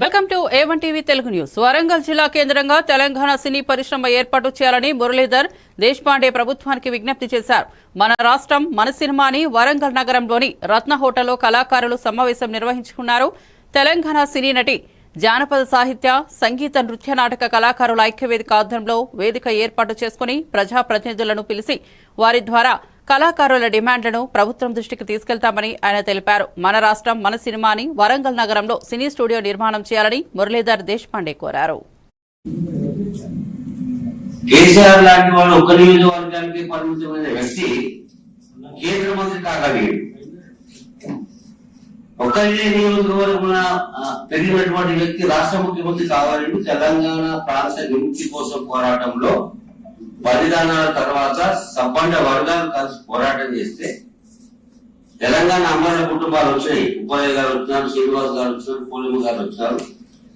Welcome to A one TV Telugu news. Warangal జిల్లా కేంద్రంగా తెలంగాణ సినీ పరిశ్రమ ఏర్పాటు చేయాలని మురళీధర్ దేశపాండే ప్రభుత్వానికి విజ్ఞప్తి చేశారు. మన రాష్ట్రం మన సినిమాని వరంగల్ నగరంలోని రత్న హోటల్లో కళాకారులు సమావేశం నిర్వహించుకున్నారు. తెలంగాణ సినీ నటి జానపద సాహిత్య సంగీత నృత్య నాటక కళాకారుల ఐక్యవేదిక ఆధ్వర్యంలో వేదిక ఏర్పాటు చేసుకుని ప్రజాప్రతినిధులను పిలిచి వారి ద్వారా కళాకారుల డిమాండ్లను ప్రభుత్వం దృష్టికి తీసుకెళ్తామని ఆయన తెలిపారు. మన రాష్ట్రం మన సినిమాని వరంగల్ నగరంలో సినీ స్టూడియో నిర్మాణం చేయాలని మురళీధర్ దేశపాండే కోరారు. కేసీఆర్ లాంటి వాడు ఒక్క నియోజకవర్గానికి పరిమితమైన వ్యక్తి కేంద్ర మంత్రి కాగలిగాడు ఒక్క నియోజకవర్గం పెరిగినటువంటి వ్యక్తి రాష్ట్ర ముఖ్యమంత్రి కావాలని తెలంగాణ ప్రాంత విముక్తి కోసం పోరాటంలో బలిదానాల తర్వాత సబ్బండ వర్గాలు కలిసి పోరాటం చేస్తే తెలంగాణ అమ్మాయిల కుటుంబాలు వచ్చాయి. ఉపాధ్యాయ గారు వచ్చినారు శ్రీనివాస్ గారు వచ్చినారు పూర్ణిమ గారు వచ్చినారు.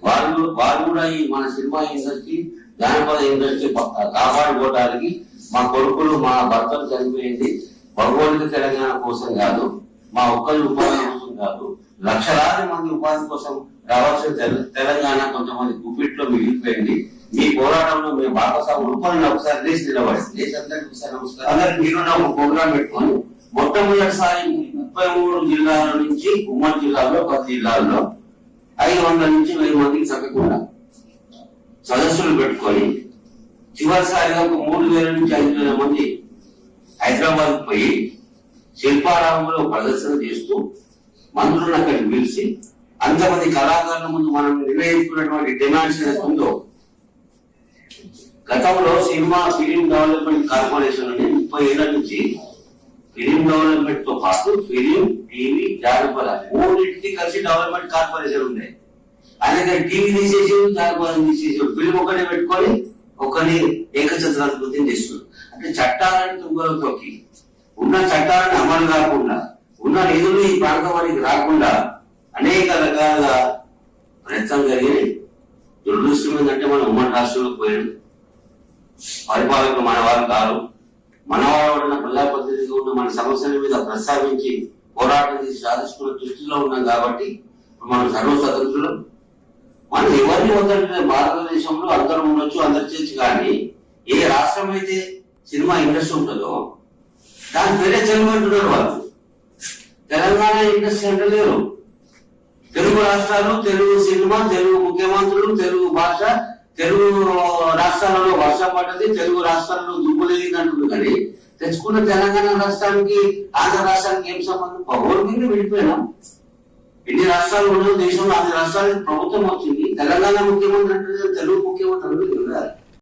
వాళ్ళు వారు కూడా ఈ మన సినిమా ఇండస్ట్రీ జానపద ఇండస్ట్రీ కాపాడుకోవడానికి మా కొడుకులు మా భర్తలు చనిపోయింది. భగవంతుడి తెలంగాణ కోసం కాదు మా ఒక్కరి ఉపాధి కోసం కాదు లక్షలాది మంది ఉపాధి కోసం రావాల్సిన తెల- తెలంగాణ కొంతమంది గుప్పిట్లో మిగిలిపోయింది. మీ పోరాటంలో మేము భాగస్వాములు. రూపాయలు ఒకసారి లేచి నిలబడి లేచి అందరికీ ఒకసారి నమస్కారం. అందరికి మీరు ఒక ప్రోగ్రామ్ పెట్టుకొని మొట్టమొదటిసారి ముప్పై మూడు జిల్లాల నుంచి ఉమ్మడి జిల్లాలో పది జిల్లాల్లో ఐదు వందల నుంచి వెయ్యి మందికి చక్కకుండా సదస్సులు పెట్టుకొని చివరిసారిగా ఒక మూడు వేల నుంచి ఐదు వేల మంది హైదరాబాద్ పోయి శిల్పారామంలో ప్రదర్శన చేస్తూ మంత్రులను అక్కడికి పిలిచి అంతమంది కళాకారుల ముందు మనం నిర్ణయించుకున్నటువంటి డిమాండ్స్ ఏదైతే ఉందో గతంలో సినిమా ఫిలిం డెవలప్మెంట్ కార్పొరేషన్ అని ముప్పై ఏళ్ళ నుంచి ఫిలిం డెవలప్మెంట్తో పాటు ఫిలిం టీవీ జానపద మూడింటికి కలిసి డెవలప్మెంట్ కార్పొరేషన్ ఉంది అలాగే టీవీ తీసేసి జానపదం తీసేసి ఫిలిం ఒకటే పెట్టుకొని ఒకని ఏకఛత్రాధిపత్యం చేస్తున్నారు. అంటే చట్టాలను తుంగలో తొక్కి ఉన్న చట్టాలను అమలు కాకుండా ఉన్న నిధులు ఈ ప్రాంతం వారికి రాకుండా అనేక రకాల ప్రయత్నం జరిగినాయి దురదృష్టం ఏంటంటే మనం ఉమ్మడి రాష్ట్రంలో పోయాడు. పరిపాలకులు మన వారు కాదు మనవాళ్ళ పిల్లల ఉన్న ప్రజాప్రతినిధిగా ఉన్న మన సమస్యల మీద ప్రస్తావించి పోరాటం చేసి సాధించుకున్న దృష్టిలో ఉన్నాం కాబట్టి మనం సర్వ స్వతంత్రులు మనం ఎవరిని వద్దలేదు భారతదేశంలో అందరం ఉండొచ్చు అందరు చేయొచ్చు కానీ ఏ రాష్ట్రం అయితే సినిమా ఇండస్ట్రీ ఉంటుందో దాని పేరే తెలుగు వాళ్ళు. తెలంగాణ ఇండస్ట్రీ అంటే లేరు. తెలుగు రాష్ట్రాలు తెలుగు సినిమా తెలుగు ముఖ్యమంత్రులు తెలుగు భాష తెలుగు రాష్ట్రాలలో వర్షం పడ్డది తెలుగు రాష్ట్రాలలో దుమ్ములేదు అంటుంది కానీ తెచ్చుకున్న తెలంగాణ రాష్ట్రానికి ఆంధ్ర రాష్ట్రానికి ఏం సంబంధం? పౌరు కింద విడిపోయినాం? ఎన్ని రాష్ట్రాలు ఉండవు దేశంలో ఆంధ్ర రాష్ట్రాలకు ప్రభుత్వం వచ్చింది. తెలంగాణ ముఖ్యమంత్రి అంటే తెలుగు ముఖ్యమంత్రి అంటే